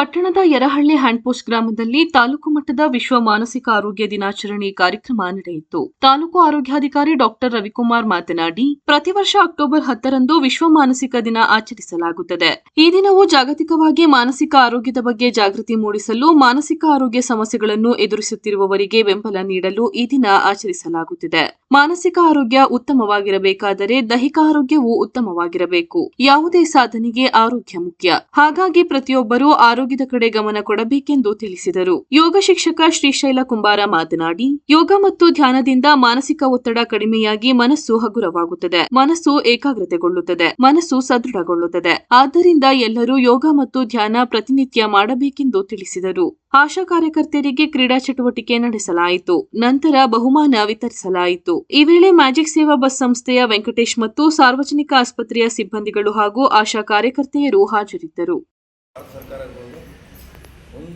ಪಟ್ಟಣದ ಯರಹಳ್ಳಿ ಹ್ಯಾಂಡ್ಪೋಸ್ಟ್ ಗ್ರಾಮದಲ್ಲಿ ತಾಲೂಕು ಮಟ್ಟದ ವಿಶ್ವ ಮಾನಸಿಕ ಆರೋಗ್ಯ ದಿನಾಚರಣೆ ಕಾರ್ಯಕ್ರಮ ನಡೆಯಿತು. ತಾಲೂಕು ಆರೋಗ್ಯಾಧಿಕಾರಿ ಡಾಕ್ಟರ್ ರವಿಕುಮಾರ್ ಮಾತನಾಡಿ, ಪ್ರತಿ ವರ್ಷ ಅಕ್ಟೋಬರ್ ಹತ್ತರಂದು ವಿಶ್ವ ಮಾನಸಿಕ ದಿನ ಆಚರಿಸಲಾಗುತ್ತದೆ. ಈ ದಿನವು ಜಾಗತಿಕವಾಗಿ ಮಾನಸಿಕ ಆರೋಗ್ಯದ ಬಗ್ಗೆ ಜಾಗೃತಿ ಮೂಡಿಸಲು, ಮಾನಸಿಕ ಆರೋಗ್ಯ ಸಮಸ್ಯೆಗಳನ್ನು ಎದುರಿಸುತ್ತಿರುವವರಿಗೆ ಬೆಂಬಲ ನೀಡಲು ಈ ದಿನ ಆಚರಿಸಲಾಗುತ್ತಿದೆ. ಮಾನಸಿಕ ಆರೋಗ್ಯ ಉತ್ತಮವಾಗಿರಬೇಕಾದರೆ ದೈಹಿಕ ಆರೋಗ್ಯವೂ ಉತ್ತಮವಾಗಿರಬೇಕು. ಯಾವುದೇ ಸಾಧನೆಗೆ ಆರೋಗ್ಯ ಮುಖ್ಯ. ಹಾಗಾಗಿ ಪ್ರತಿಯೊಬ್ಬರೂ ಆರೋಗ್ಯದ ಕಡೆ ಗಮನ ಕೊಡಬೇಕೆಂದು ತಿಳಿಸಿದರು. ಯೋಗ ಶಿಕ್ಷಕ ಶ್ರೀಶೈಲ ಕುಂಬಾರ ಮಾತನಾಡಿ, ಯೋಗ ಮತ್ತು ಧ್ಯಾನದಿಂದ ಮಾನಸಿಕ ಒತ್ತಡ ಕಡಿಮೆಯಾಗಿ ಮನಸ್ಸು ಹಗುರವಾಗುತ್ತದೆ. ಮನಸ್ಸು ಏಕಾಗ್ರತೆಗೊಳ್ಳುತ್ತದೆ. ಮನಸ್ಸು ಸದೃಢಗೊಳ್ಳುತ್ತದೆ. ಆದ್ದರಿಂದ ಎಲ್ಲರೂ ಯೋಗ ಮತ್ತು ಧ್ಯಾನ ಪ್ರತಿನಿತ್ಯ ಮಾಡಬೇಕೆಂದು ತಿಳಿಸಿದರು. ಆಶಾ ಕಾರ್ಯಕರ್ತೆಯರಿಗೆ ಕ್ರೀಡಾ ಚಟುವಟಿಕೆ ನಡೆಸಲಾಯಿತು. ನಂತರ ಬಹುಮಾನ ವಿತರಿಸಲಾಯಿತು. ಈ ವೇಳೆ ಮ್ಯಾಜಿಕ್ ಸೇವಾ ಬಸ್ ಸಂಸ್ಥೆಯ ವೆಂಕಟೇಶ್ ಮತ್ತು ಸಾರ್ವಜನಿಕ ಆಸ್ಪತ್ರೆಯ ಸಿಬ್ಬಂದಿಗಳು ಹಾಗೂ ಆಶಾ ಕಾರ್ಯಕರ್ತೆಯರು ಹಾಜರಿದ್ದರು.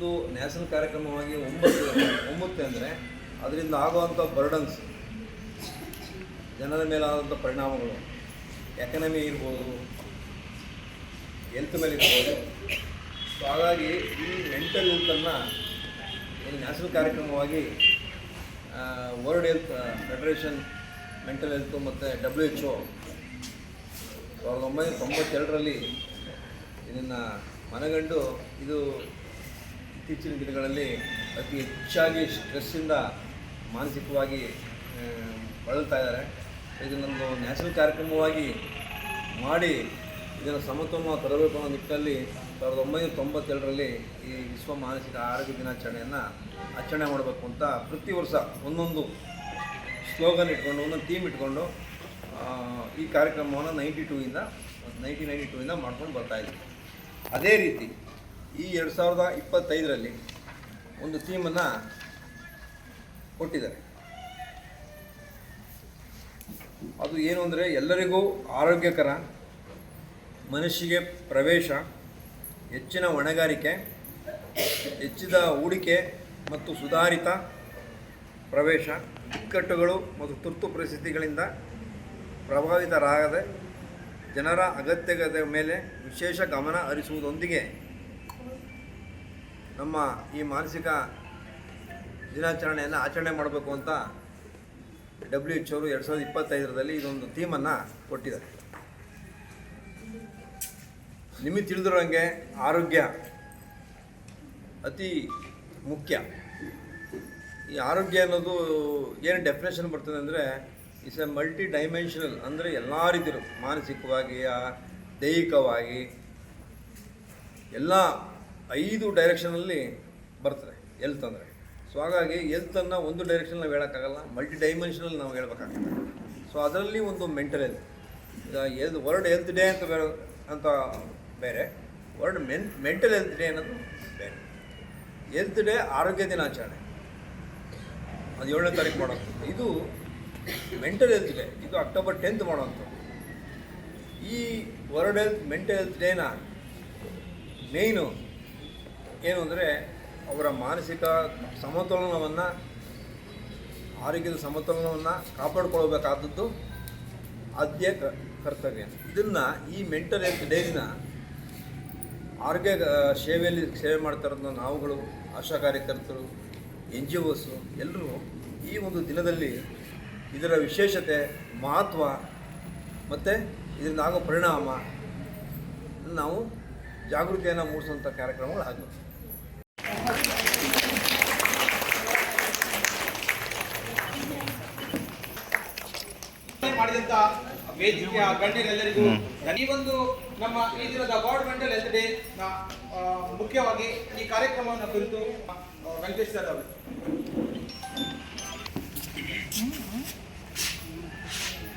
ಒಂದು ನ್ಯಾಷನಲ್ ಕಾರ್ಯಕ್ರಮವಾಗಿ ಒಂಬತ್ತು ಒಂಬತ್ತು ಅಂದರೆ ಅದರಿಂದ ಆಗುವಂಥ ಬರ್ಡನ್ಸ್ ಜನರ ಮೇಲೆ ಆದಂಥ ಪರಿಣಾಮಗಳು ಎಕನಮಿ ಇರ್ಬೋದು ಹೆಲ್ತ್ ಮೇಲೆ ಇರ್ಬೋದು. ಸೊ ಹಾಗಾಗಿ ಈ ಮೆಂಟಲ್ ಹೆಲ್ತನ್ನು ಒಂದು national ಕಾರ್ಯಕ್ರಮವಾಗಿ world health federation mental health ಮತ್ತು ಡಬ್ಲ್ಯೂ ಎಚ್ ಒ ಸಾವಿರದ ಒಂಬೈನೂರ ತೊಂಬತ್ತೆರಡರಲ್ಲಿ ಇದನ್ನು ಮನಗಂಡು ಇದು ಇತ್ತೀಚಿನ ದಿನಗಳಲ್ಲಿ ಅತಿ ಹೆಚ್ಚಾಗಿ ಸ್ಟ್ರೆಸ್ಸಿಂದ ಮಾನಸಿಕವಾಗಿ ಬಳಲ್ತಾ ಇದ್ದಾರೆ. ಇದನ್ನೊಂದು ನ್ಯಾಷನಲ್ ಕಾರ್ಯಕ್ರಮವಾಗಿ ಮಾಡಿ ಇದನ್ನು ಸಮತೋಲನ ತರಬೇಕು ಅನ್ನೋ ನಿಟ್ಟಿನಲ್ಲಿ ಸಾವಿರದ ಒಂಬೈನೂರ ತೊಂಬತ್ತೆರಡರಲ್ಲಿ ಈ ವಿಶ್ವ ಮಾನಸಿಕ ಆರೋಗ್ಯ ದಿನಾಚರಣೆಯನ್ನು ಆಚರಣೆ ಮಾಡಬೇಕು ಅಂತ ಪ್ರತಿ ವರ್ಷ ಒಂದೊಂದು ಸ್ಲೋಗನ್ ಇಟ್ಕೊಂಡು, ಒಂದೊಂದು ಥೀಮ್ ಇಟ್ಕೊಂಡು ಈ ಕಾರ್ಯಕ್ರಮವನ್ನು ನೈಂಟಿ ಟೂಯಿಂದ, ನೈನ್ಟೀನ್ ನೈಂಟಿ ಟೂಯಿಂದ ಮಾಡ್ಕೊಂಡು ಬರ್ತಾ ಇದ್ವಿ ಅದೇ ರೀತಿ ಈ ಎರಡು ಸಾವಿರದ ಇಪ್ಪತ್ತೈದರಲ್ಲಿ ಒಂದು ಥೀಮನ್ನು ಕೊಟ್ಟಿದ್ದಾರೆ. ಅದು ಏನು ಅಂದರೆ ಎಲ್ಲರಿಗೂ ಆರೋಗ್ಯಕರ ಮನುಷ್ಯಗೆ ಪ್ರವೇಶ, ಹೆಚ್ಚಿನ ಹೊಣೆಗಾರಿಕೆ, ಹೆಚ್ಚಿದ ಹೂಡಿಕೆ ಮತ್ತು ಸುಧಾರಿತ ಪ್ರವೇಶ, ಇಕ್ಕಟ್ಟುಗಳು ಮತ್ತು ತುರ್ತು ಪರಿಸ್ಥಿತಿಗಳಿಂದ ಪ್ರಭಾವಿತರಾಗದೆ ಜನರ ಅಗತ್ಯತೆ ಮೇಲೆ ವಿಶೇಷ ಗಮನ ಹರಿಸುವುದರೊಂದಿಗೆ ನಮ್ಮ ಈ ಮಾನಸಿಕ ದಿನಾಚರಣೆಯನ್ನು ಆಚರಣೆ ಮಾಡಬೇಕು ಅಂತ ಡಬ್ಲ್ಯೂ ಎಚ್ ಅವರು ಎರಡು ಸಾವಿರದ ಇಪ್ಪತ್ತೈದರಲ್ಲಿ ಇದೊಂದು ಥೀಮನ್ನು ಕೊಟ್ಟಿದ್ದಾರೆ. ನಿಮಗೆ ತಿಳಿದಿರೋಂಗೆ ಆರೋಗ್ಯ ಅತಿ ಮುಖ್ಯ. ಈ ಆರೋಗ್ಯ ಅನ್ನೋದು ಏನು ಡೆಫಿನೇಷನ್ ಬರ್ತದೆ ಅಂದರೆ ಇಟ್ಸ್ ಎ ಮಲ್ಟಿ ಡೈಮೆನ್ಷನಲ್ ಅಂದರೆ ಎಲ್ಲ ರೀತಿಯರು ಮಾನಸಿಕವಾಗಿ ದೈಹಿಕವಾಗಿ, ಎಲ್ಲ ಐದು ಡೈರೆಕ್ಷನಲ್ಲಿ ಬರ್ತದೆ ಎಲ್ತ್ ಅಂದರೆ. ಸೊ ಹಾಗಾಗಿ ಎಲ್ತನ್ನು ಒಂದು ಡೈರೆಕ್ಷನಲ್ಲಿ ನಾವು ಹೇಳೋಕ್ಕಾಗಲ್ಲ ಮಲ್ಟಿ ಡೈಮೆನ್ಷನಲ್ಲಿ ನಾವು ಹೇಳ್ಬೇಕಾಗ್ತದೆ. ಸೊ ಅದರಲ್ಲಿ ಒಂದು ಮೆಂಟಲ್ ಹೆಲ್ತ್ ಈಗ ಎಲ್ತ್ ವರ್ಲ್ಡ್ ಹೆಲ್ತ್ ಡೇ ಅಂತ ಬೇರೆ ಅಂತ ಬೇರೆ world men mental health day ಅನ್ನೋದು ಬೇರೆ. ಹೆಲ್ತ್ ಡೇ ಆರೋಗ್ಯ ದಿನಾಚರಣೆ. ಅದು ಏಳನೇ ತಾರೀಕು ಮಾಡೋಂಥದ್ದು ಇದು ಮೆಂಟಲ್ ಹೆಲ್ತ್ ಡೇ ಇದು ಅಕ್ಟೋಬರ್ ಟೆಂತ್ ಮಾಡೋವಂಥದ್ದು. ಈ ವರ್ಲ್ಡ್ ಹೆಲ್ತ್ ಮೆಂಟಲ್ ಹೆಲ್ತ್ ಡೇನ ಮೇಯ್ನು ಏನು ಅಂದರೆ ಅವರ ಮಾನಸಿಕ ಸಮತೋಲನವನ್ನು, ಆರೋಗ್ಯದ ಸಮತೋಲನವನ್ನು ಕಾಪಾಡ್ಕೊಳ್ಬೇಕಾದದ್ದು ಆದ್ಯ ಕರ್ತವ್ಯ. ಇದನ್ನು ಈ ಮೆಂಟಲ್ ಹೆಲ್ತ್ ಡೇನ ಆರೋಗ್ಯ ಸೇವೆಯಲ್ಲಿ ಸೇವೆ ಮಾಡ್ತಾ ನಾವುಗಳು, ಆಶಾ ಕಾರ್ಯಕರ್ತರು, ಎನ್ ಜಿ ಓಸು ಎಲ್ಲರೂ ಈ ಒಂದು ದಿನದಲ್ಲಿ ಇದರ ವಿಶೇಷತೆ, ಮಹತ್ವ ಮತ್ತು ಇದರಿಂದ ಆಗೋ ಪರಿಣಾಮ ನಾವು ಜಾಗೃತಿಯನ್ನು ಮೂಡಿಸುವಂಥ ಕಾರ್ಯಕ್ರಮಗಳು ಆಗಬೇಕು. ಮಾಡಿದಂತ ವೇದಿಕೆಯ ಗಣ್ಯರೆಲ್ಲರಿಗೂ ಈ ಒಂದು ನಮ್ಮ ಈ ದಿನದ ವಾರ್ಡ್ ಮೆಂಟಲ್ ಹೆಲ್ತ್ ಡೇ ಮುಖ್ಯವಾಗಿ ಈ ಕಾರ್ಯಕ್ರಮವನ್ನು ಕುರಿತು ವೆಂಕಟೇಶ್ ಸರ್ ಅವರು.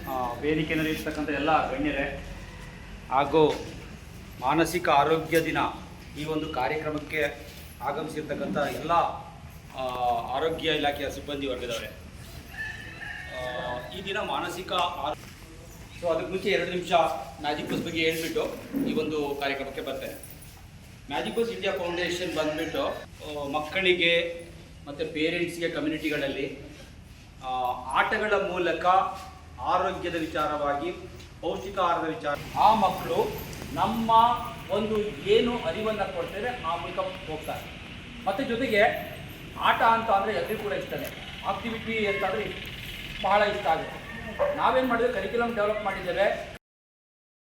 ಆ, ವೇದಿಕೆಯಲ್ಲಿ ಇರ್ತಕ್ಕಂಥ ಎಲ್ಲ ಗಣ್ಯರೇ ಹಾಗೂ ಮಾನಸಿಕ ಆರೋಗ್ಯ ದಿನ ಈ ಒಂದು ಕಾರ್ಯಕ್ರಮಕ್ಕೆ ಆಗಮಿಸಿರ್ತಕ್ಕಂಥ ಎಲ್ಲ ಆರೋಗ್ಯ ಇಲಾಖೆಯ ಸಿಬ್ಬಂದಿ ವರ್ಗದವರೇ. ಈ ದಿನ ಮಾನಸಿಕ ಸೊ ಅದಕ್ಕೆ ಮುಂಚೆ ಎರಡು ನಿಮಿಷ ಮ್ಯಾಜಿಕ್ ಬಸ್ ಬಗ್ಗೆ ಹೇಳ್ಬಿಟ್ಟು ಈ ಒಂದು ಕಾರ್ಯಕ್ರಮಕ್ಕೆ ಬರ್ತೇನೆ. ಮ್ಯಾಜಿಕ್ ಬಸ್ ಇಂಡಿಯಾ ಫೌಂಡೇಶನ್ ಬಂದ್ಬಿಟ್ಟು ಮಕ್ಕಳಿಗೆ ಮತ್ತು ಪೇರೆಂಟ್ಸ್ಗೆ ಕಮ್ಯುನಿಟಿಗಳಲ್ಲಿ ಆಟಗಳ ಮೂಲಕ ಆರೋಗ್ಯದ ವಿಚಾರವಾಗಿ, ಪೌಷ್ಟಿಕ ಆಹಾರದ ವಿಚಾರ ಆ ಮಕ್ಕಳು ನಮ್ಮ ಒಂದು ಏನು ಅರಿವನ್ನು ಕೊಡ್ತಾರೆ ಆ ಮೂಲಕ ಹೋಗ್ತಾರೆ. ಮತ್ತು ಜೊತೆಗೆ ಆಟ ಅಂತ ಅಂದರೆ ಎಲ್ಲರಿಗೂ ಕೂಡ ಇಷ್ಟನೇ. ಆಕ್ಟಿವಿಟಿ ಅಂತಂದರೆ ಬಹಳ ಇಷ್ಟ ಆಗುತ್ತೆ. ನಾವೇನು ಮಾಡಿದ್ವಿ? ಕರಿಕ್ಯುಲಮ್ ಡೆವಲಪ್ ಮಾಡಿದ್ದೇವೆ.